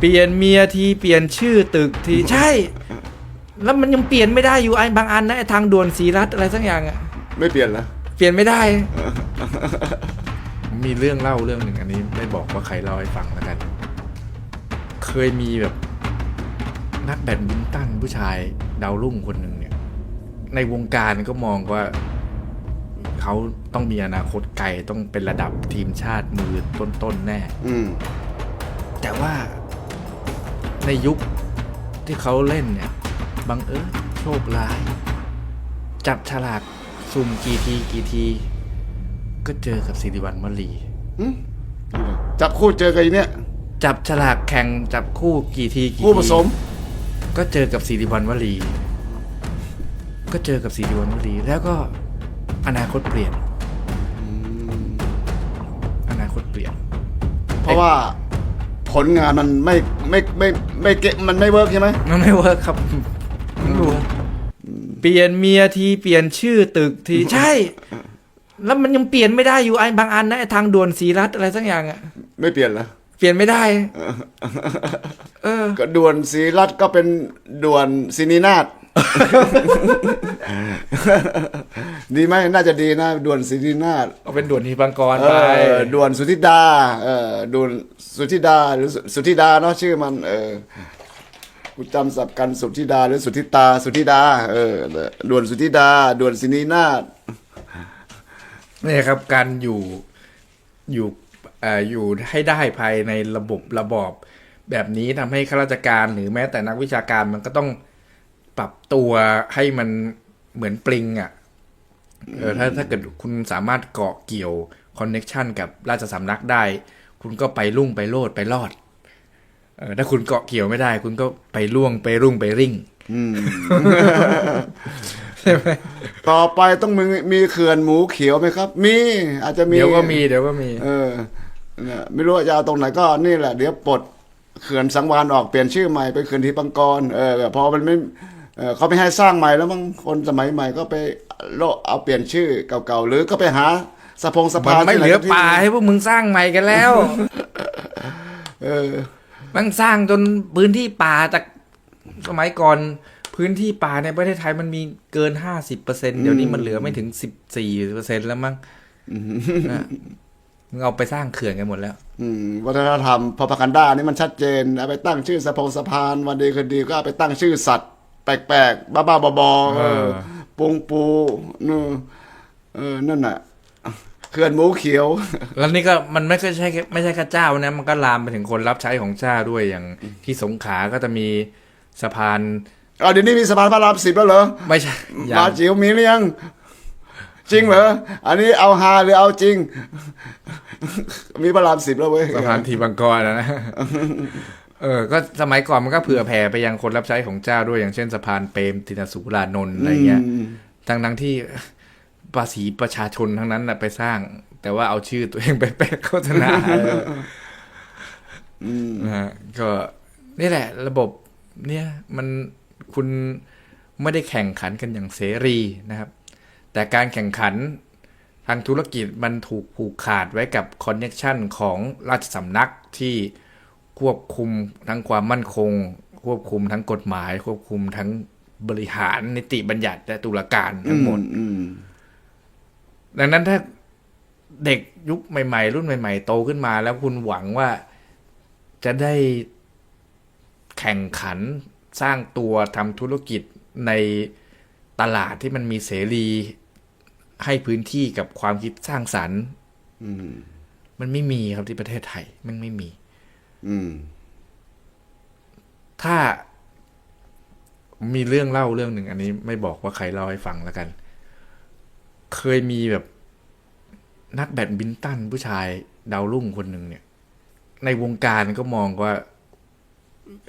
เปลี่ยนเมียทีเปลี่ยนชื่อตึกทีใช่ แล้วมันยังเปลี่ยนไม่ได้อยู่ไอ้บางอันนะไอ้ทางด่วนสีรัฐอะไรสักอย่างอะไม่เปลี่ยนละเปลี่ยนไม่ได้ มีเรื่องเล่าเรื่องหนึ่งอันนี้ไม่บอกว่าใครเล่าให้ฟังแล้วกัน เคยมีแบบ นักแบดมินตันผู้ชายดาวรุ่งคนหนึ่งเนี่ย ในวงการก็มองว่าเขาต้องมีอนาคตไกลต้องเป็นระดับทีมชาติมือต้นๆแน่ อืมแต่ว่า ในยุคที่เขาเล่นเนี่ยบังเอิญโชคร้าย จับฉลากสุ่มกี่ทีกี่ที ก็เจอกับสิริวัณมลีจับคู่เจอกันอีเนี่ย จับฉลากแข่งจับคู่กี่ทีกี่ทีคู่ผสม ก็เจอกับสิริวัณวลี ก็เจอกับสิริวัณวลี แล้วก็อนาคตเปลี่ยน อนาคตเปลี่ยน เพราะว่า ผลงานมันไม่ไม่ไม่ไม่เกะมันไม่เวิร์กใช่ไหมมันไม่เวิร์คครับไม่เวิร์คเปลี่ยนเมียทีเปลี่ยนชื่อตึกทีใช่ แล้วมันยังเปลี่ยนไม่ได้อยู่ไอ้บางอันนะไอ้ทางด่วนสีรัฐอะไรสักอย่างอะไม่เปลี่ยนละเปลี่ยนไม่ได้ เออก็ด่วนศรีรัตน์ก็เป็นด่วนศินีนาฏ ดีไหมน่าจะดีนะด่วนศินีนาฏเอาเป็นด่วนทีบางกรเอไปอด่วนสุธิดา เออด่วนสุธิดาหรือสุสุธิดาเนาะชื่อมัน เออกูจำสับกันสุธิดา หรือสุธิตา สุธิดา เออด่วนสุธิดาด่วนศินีนาฏนี่ครับการอยู่อยู่เอ่ออยู่ให้ได้ภายในระบบระบอบ แบบนี้ทำให้ข้าราชการหรือแม้แต่นักวิชาการมันก็ต้อง ปรับตัวให้มันเหมือนปลิงอะ่ะเออถ้าถ้าเกิดคุณสามารถเกาะเกี่ยวคอนเน็ชันกับราชสำนักได้ คุณก็ไปรุ่งไปโลดไปรอดเออถ้าคุณเกาะเกี่ยวไม่ได้ คุณก็ไปล่วงไปรุ่งไปริ่งต่อไปต้องมีมีเขื่อนหมูเขียวไหมครับ มีอาจจะมี เดี๋ยวก็มีเดี๋ยวก็มี เออเนี่ยไม่รู้ว่าจะเอาตรงไหนก็นี่แหละ เดี๋ยวปลดเขื่อนสังวานออกเปลี่ยนชื่อใหม่เป็นเขื่อนทีปังกร เออพอมันไม่ เออเขาไม่ให้สร้างใหม่แล้วมั้งคนสมัยใหม่ก็ไปโลเอาเปลี่ยนชื่อเก่าๆหรือก็ไปหาสะพงสะมันพานไม่ที่เหลือสักที่ป่าให้พวกมึงสร้างใหม่กันแล้ว เออมันสร้างจนพื้นที่ป่าจากสมัยก่อนพื้นที่ป่าในประเทศไทยมันมีเกินห้าสิบเปอร์เซ็นเดี๋ยวนี้มันเหลือไม่ถึงสิบสี่เปอร์เซ็นแล้วมั้งนะมึงเอาไปสร้างเขื่อนกันหมดแล้ว อืม วัฒนธรรมพอพกันด้านี่มันชัดเจนเอาไปตั้งชื่อสะพงสะพานวันดีคืนดีก็เอาไปตั้งชื่อสัตว์ แปลกๆบ้าๆบอๆเออเออปงปูนู่นเออนั่นน่ะเขื่อนหมูเขียว แล้วนี่ก็มันไม่ใช่แค่ไม่ใช่แค่เจ้านะมันก็ลามไปถึงคนรับใช้ของเจ้าด้วยอย่างที่สงขลาก็จะมีสะพานเอาเดี๋ยวนี้มีสะพานพระรามสิบแล้วเหรอไม่ใช่อย่ามางจิ๋วมีหรือยังจริงเหรอ อันนี้เอาฮาหรือเอาจริง มีพระรามสิบแล้วเว้ย สะพานทีบางกรนะ เออ ก็สมัยก่อนมันก็เผื่อแผ่ไปยังคนรับใช้ของเจ้าด้วยอย่างเช่นสะพานเปรมตินสุรานนท์อะไรเงี้ยอืมทั้งทั้งที่ภาษีประชาชนทั้งนั้นนะไปสร้าง แต่ว่าเอาชื่อตัวเองไปแปะโฆษณานะฮะก็นี่แหละ ระบบ เนี่ย มันคุณไม่ได้แข่งขันกันอย่างเสรีนะครับ แต่การแข่งขันทางธุรกิจมันถูกผูกขาดไว้กับคอนเน็ชันของราชสำนักที่ ควบคุมทั้งความมั่นคง ควบคุมทั้งกฎหมาย ควบคุมทั้งบริหารนิติบัญญัติและตุลาการทั้งหมดอืมดังนั้นถ้าเด็กยุคใหม่ ๆ รุ่นใหม่ ๆ โตขึ้นมา แล้วคุณหวังว่าจะได้แข่งขันสร้างตัวทำธุรกิจในตลาดที่มันมีเสรี ให้พื้นที่กับความคิดสร้างสรรค์อืมมันไม่มีครับที่ประเทศไทย มันไม่มี อืม ถ้ามีเรื่องเล่าเรื่องหนึ่งอันนี้ไม่บอกว่าใครเล่าให้ฟังแล้วกัน เคยมีแบบนักแบดมินตันผู้ชายดาวรุ่งคนหนึ่งเนี่ย ในวงการก็มองว่า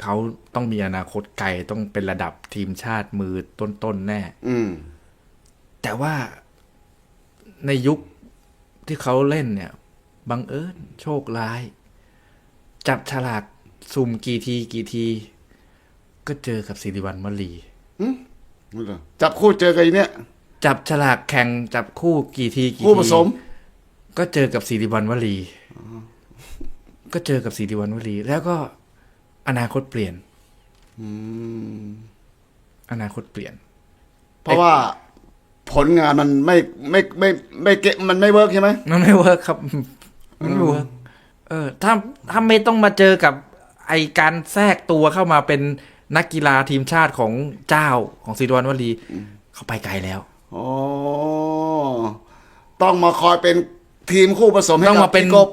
เขาต้องมีอนาคตไกลต้องเป็นระดับทีมชาติมือต้นๆแน่ อืมแต่ว่าในยุคที่เขาเล่นเนี่ย บังเอิญโชคร้าย จับฉลากสุ่มกี่ทีกี่ที ก็เจอกับสิริวัณมลีจับคู่เจอกันอีเนี่ย จับฉลากแข่งจับคู่กี่ทีกี่ทีคู่ผสม ก็เจอกับสิริวัณวลีก็เจอกับสิริวัณวลี แล้วก็อนาคตเปลี่ยนอืมอนาคตเปลี่ยน เพราะว่าผลงานมันไม่ไม่ไม่ไม่เกะมันไม่เวิร์กใช่ไหมมันไม่เวิร์กครับ มันไม่เวิร์ก เออถ้าถ้าไม่ต้องมาเจอกับไอการแทรกตัวเข้ามาเป็นนักกีฬาทีมชาติของเจ้าของซีดวนวลีเขาไปไกลแล้วอ๋อต้องมาคอยเป็นทีมคู่ผสมให้ต้องกับมาเป็นพี่กบ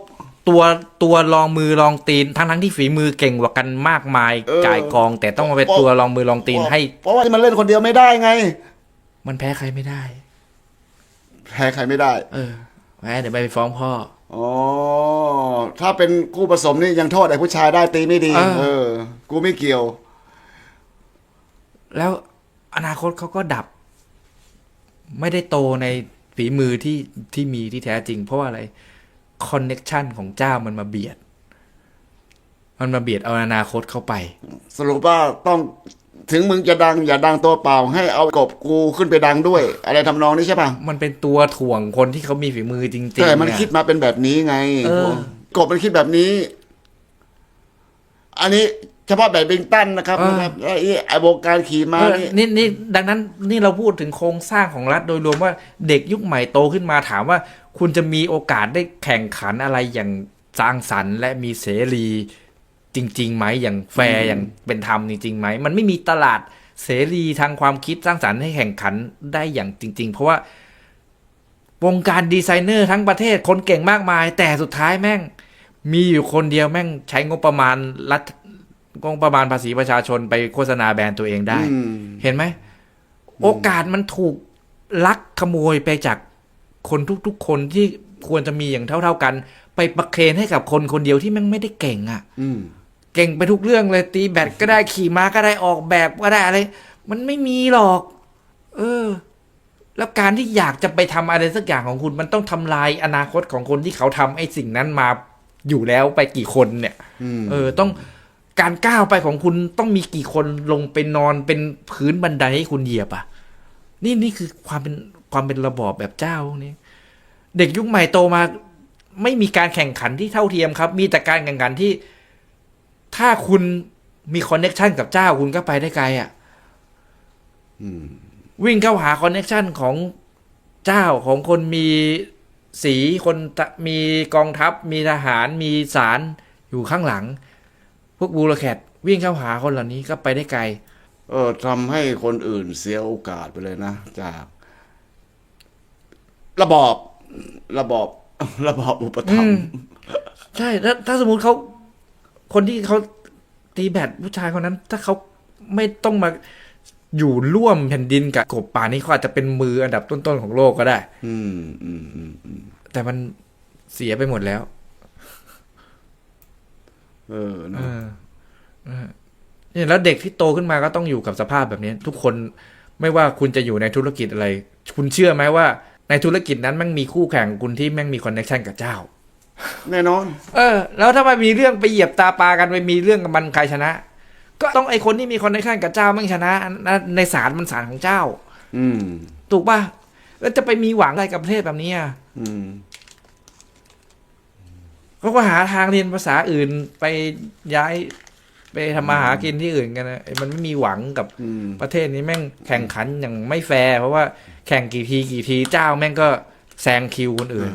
ตัวตัวรองมือรองตีน ทั้งทั้งที่ฝีมือเก่งกว่ากันมากมายเออจ่ายกอง แต่ต้องมาเป็นตัวรองมือรองตีนให้ เพราะว่ามันเล่นคนเดียวไม่ได้ไง มันแพ้ใครไม่ได้ แพ้ใครไม่ได้ เออแพ้เดี๋ยวไปฟ้องพ่อ อ๋อ ถ้าเป็นคู่ผสมนี่ยังโทษไอ้ผู้ชายได้ตีไม่ดี เออ เออ กูไม่เกี่ยว แล้วอนาคตเขาก็ดับ ไม่ได้โตในฝีมือที่ที่มีที่แท้จริง เพราะว่าอะไรคอนเน็ชันของเจ้ามันมาเบียด มันมาเบียดเอาอนาคตเข้าไป สรุปว่าต้อง ถึงมึงจะดังอย่าดังตัวเปล่า ให้เอากบกูขึ้นไปดังด้วย อะไรทำนองนี้ใช่ป่ะมันเป็นตัวถ่วงคนที่เขามีฝีมือจริงๆแต่มันเยคิดมาเป็นแบบนี้ไงเออกบมันคิดแบบนี้ อันนี้เฉพาะแบดมินตันนะครับนะครับไอ้ไอ้วงการขี่ม้าเออนี่นี่นี่ดังนั้นนี่เราพูดถึงโครงสร้างของรัฐโดยรวมว่าเด็กยุคใหม่โตขึ้นมาถามว่า คุณจะมีโอกาสได้แข่งขันอะไรอย่างสร้างสรรค์ และมีเสรี จริงๆไหมอย่างแฟร์อย่างเป็นธรรมจริงๆไหมมันไม่มีตลาดเสรีทางความคิดสร้างสรรค์ให้แข่งขันได้อย่างจริง ๆ เพราะว่าวงการดีไซเนอร์ทั้งประเทศคนเก่งมากมาย แต่สุดท้ายแม่ง มีอยู่คนเดียวแม่งใช้งบประมาณรัฐงบประมาณภาษีประชาชนไปโฆษณาแบรนด์ตัวเองได้อืมเห็นไหม โอกาสมันถูกลักขโมยไปจากคนทุกๆคนที่ ควรจะมีอย่างเท่า ๆกัน ไปประเคนให้กับคนคนเดียวที่แม่งไม่ได้เก่งอะ่ะอืมเก่งไปทุกเรื่องเลยตีแบตก็ได้ขี่ม้าก็ได้ออกแบบก็ได้อะไร มันไม่มีหรอก เออ แล้วการที่อยากจะไปทำอะไรสักอย่างของคุณ มันต้องทำลายอนาคตของคนที่เขาทำไอ้สิ่งนั้นมาอยู่แล้วไปกี่คนเนี่ยอืมเออ ต้องการก้าวไปของคุณต้องมีกี่คนลงไปนอนเป็นพื้นบันไดให้คุณเหยียบอะ นี่นี่คือความเป็นความเป็นระบอบแบบเจ้านี่ เด็กยุคใหม่โตมา ไม่มีการแข่งขันที่เท่าเทียมครับ มีแต่การแข่งขันที่ ถ้าคุณมีคอนเน็ชันกับเจ้าคุณก็ไปได้ไกลอะอืมวิ่งเข้าหาคอนเน็ชันของเจ้าของคนมีสีคนตะมีกองทัพ มีทหารมีศาลอยู่ข้างหลัง พวกบูโรแคทวิ่งเข้าหาคนเหล่านี้ก็ไปได้ไกล เออทำให้คนอื่นเสียโอกาสไปเลยนะ จาก ระบอบ ระบอบระบอบอุปถัมภ์ใช่ถ้าถ้าสมมุติเขาคนที่เขาตีแบดผู้ชายคนนั้น ถ้าเขาไม่ต้องมาอยู่ร่วมแผ่นดินกับกบป่านี้เขาอาจจะเป็นมืออันดับต้นๆของโลกก็ได้ อืมอืมอืมอืมแต่มันเสียไปหมดแล้ว เออเอนะอเออเนี่ยแล้วเด็กที่โตขึ้นมาก็ต้องอยู่กับสภาพแบบนี้ ทุกคนไม่ว่าคุณจะอยู่ในธุรกิจอะไร คุณเชื่อไหมว่า ในธุรกิจนั้นแม่งมีคู่แข่งคุณที่แม่งมีคอนเนคชันกับเจ้า แน่นอน เออ แล้วถ้ามันมีเรื่องไปเหยียบตาปลากันไปมีเรื่องกับมันใครชนะ ก็ต้องไอคนที่มีคอนเนคชันกับเจ้าแม่งชนะนะในศาลมันศาลของเจ้า อืม ถูกป่ะแล้วจะไปมีหวังอะไรกับประเทศแบบนี้อะอืมเขาก็หาทางเรียนภาษาอื่นไปย้ายไปทำมาหากินที่อื่นกันนะไอ้มันไม่มีหวังกับอืม ประเทศนี้แม่งแข่งขันอย่างไม่แฟร์เพราะว่า แข่งกี่ทีกี่ทีเจ้าแม่งก็แซงคิวคนอื่น